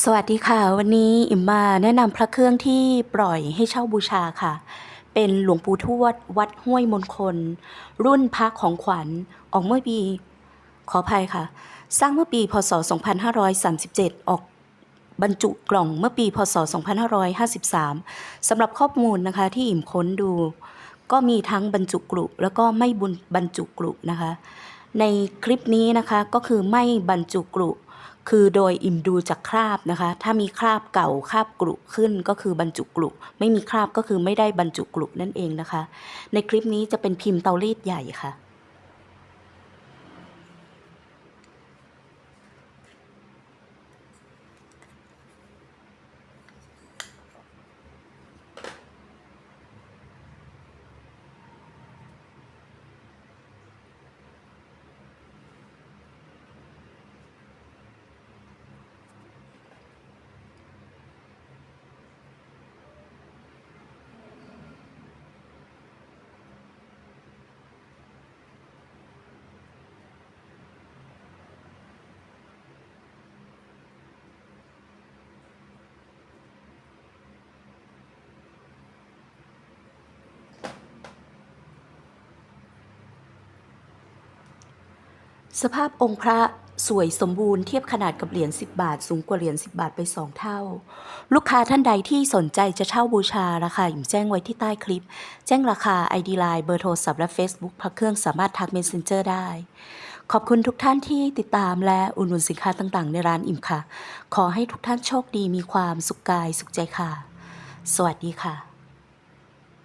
สวัสดีค่ะ วันนี้อิมมาแนะนำพระเครื่องที่ปล่อยให้เช่าบูชาค่ะ เป็นหลวงปู่ทวด วัดห้วยมนคล รุ่นพระของขวัญออกเมื่อปี ขออภัยค่ะ สร้างเมื่อปีพศ 2537 ออกบรรจุกล่องเมื่อปีพศ 2553 สำหรับข้อมูลนะคะที่อิ่มค้นดู ก็มีทั้งบรรจุกรุแล้วก็ไม่บุญบรรจุกรุนะคะ ในคลิปนี้นะคะก็คือไม่บรรจุกรุ คือโดยอิ่มดูจากคราบนะคะ ถ้ามีคราบเก่าคราบกรุขึ้นก็คือบรรจุกรุไม่มีคราบก็คือไม่ได้บรรจุกรุนั่นเองนะคะ ในคลิปนี้จะเป็นพิมพ์เตารีดใหญ่ค่ะ สภาพองค์พระสวยสมบูรณ์เทียบขนาดกับเหรียญ10 บาท สูงกว่าเหรียญ10 บาทไป 2 เท่า ลูกค้าท่านใดที่สนใจจะเช่าบูชาราคาอิ่มแจ้งไว้ที่ใต้คลิป แจ้งราคา ID Line เบอร์โทรศัพท์และ Facebook พระเครื่องสามารถทัก Messenger ได้ ขอบคุณทุกท่านที่ติดตามและอุดหนุนสินค้าต่างๆ ในร้านอิ่มค่ะ ขอให้ทุกท่านโชคดีมีความสุขกายสุขใจค่ะ สวัสดีค่ะ